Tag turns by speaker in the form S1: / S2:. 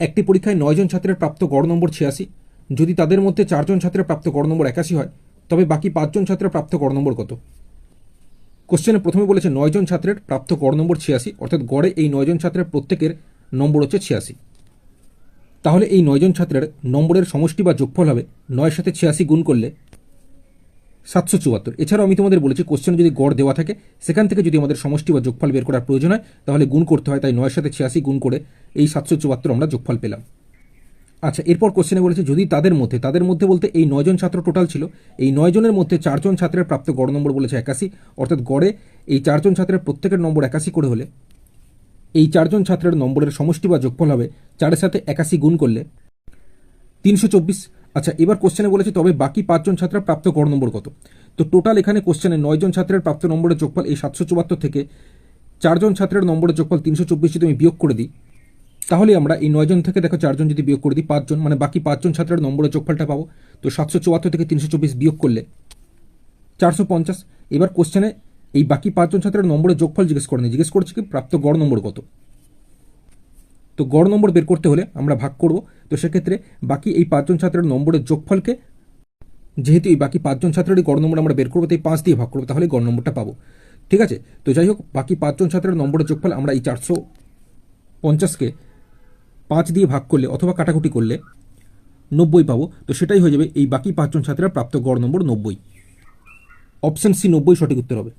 S1: একটি পরীক্ষায় নয়জন ছাত্রের প্রাপ্ত গড় নম্বর ছিয়াশি। যদি তাদের মধ্যে চারজন ছাত্রের প্রাপ্ত গড় নম্বর একাশি হয়, তবে বাকি পাঁচজন ছাত্রের প্রাপ্ত গড় নম্বর কত? কোশ্চেনে প্রথমে বলেছে নয়জন ছাত্রের প্রাপ্ত গড় নম্বর ছিয়াশি, অর্থাৎ গড়ে এই নয়জন ছাত্রের প্রত্যেকের নম্বর হচ্ছে ছিয়াশি। তাহলে এই নয়জন ছাত্রের নম্বরের সমষ্টি বা যোগফল হবে নয়ের সাথে ছিয়াশি গুণ করলে সাতশো চুয়াত্তর। এছাড়াও আমি তোমাদের বলেছি কোশ্চেন যদি গড় দেওয়া থাকে, সেখান থেকে যদি আমাদের সমষ্টি বা যোগফল বের করার প্রয়োজন হয়, তাহলে গুণ করতে হয়, তাই নয়ের সাথে ছিয়াশি গুণ করে এই সাতশো চুয়াত্তর আমরা যোগফল পেলাম। আচ্ছা এরপর কোশ্চেনে বলেছে, যদি তাদের মধ্যে তাদের মধ্যে বলতে এই নয়জন ছাত্র টোটাল ছিল, এই নয়জনের মধ্যে চারজন ছাত্রের প্রাপ্ত গড় নম্বর বলেছে একাশি, অর্থাৎ গড়ে এই চারজন ছাত্রের প্রত্যেকের নম্বর একাশি করে হলে, এই চারজন ছাত্রের নম্বরের সমষ্টি বা যোগফল হবে চারের সাথে একাশি গুণ করলে তিনশো চব্বিশ আচ্ছা এবার কোশ্চেনে বলেছে, তবে বাকি পাঁচজন ছাত্রের প্রাপ্ত গড় নম্বর কত? তো টোটাল এখানে কোশ্চেনে নয়জন ছাত্রের প্রাপ্ত নম্বরের যোগফল, এই সাতশো চুয়াত্তর থেকে চারজন ছাত্রের নম্বরের যোগফল তিনশো চব্বিশ যদি আমি বিয়োগ করে দিই, তাহলে আমরা এই নয়জন থেকে দেখো চারজন যদি বিয়োগ করে দিই পাঁচজন মানে বাকি পাঁচজন ছাত্রের নম্বরের যোগফলটা পাবো। তো সাতশো চুয়াত্তর থেকে তিনশো চব্বিশ বিয়োগ করলে চারশো পঞ্চাশ। এবার কোশ্চেনে এই বাকি পাঁচজন ছাত্রের নম্বরের যোগফল জিজ্ঞেস করেনি জিজ্ঞেস করছে কি, প্রাপ্ত গড় নম্বর কত? তো গড় নম্বর বের করতে হলে আমরা ভাগ করব। তো সেক্ষেত্রে বাকি এই পাঁচজন ছাত্রের নম্বরের যোগফলকে, যেহেতু এই বাকি পাঁচজন ছাত্রেরই গড় নম্বর আমরা বের করব, তাই পাঁচ দিয়ে ভাগ করব, তাহলে গড় নম্বরটা পাবো। ঠিক আছে? তো যাই হোক, বাকি পাঁচজন ছাত্রের নম্বরের যোগফল আমরা এই চারশো পঞ্চাশকে পাঁচ দিয়ে ভাগ করলে অথবা কাটাকুটি করলে নব্বই পাবো। তো সেটাই হয়ে যাবে এই বাকি পাঁচজন ছাত্রের প্রাপ্ত গড় নম্বর নব্বই। অপশান সি নব্বই সঠিক উত্তর হবে।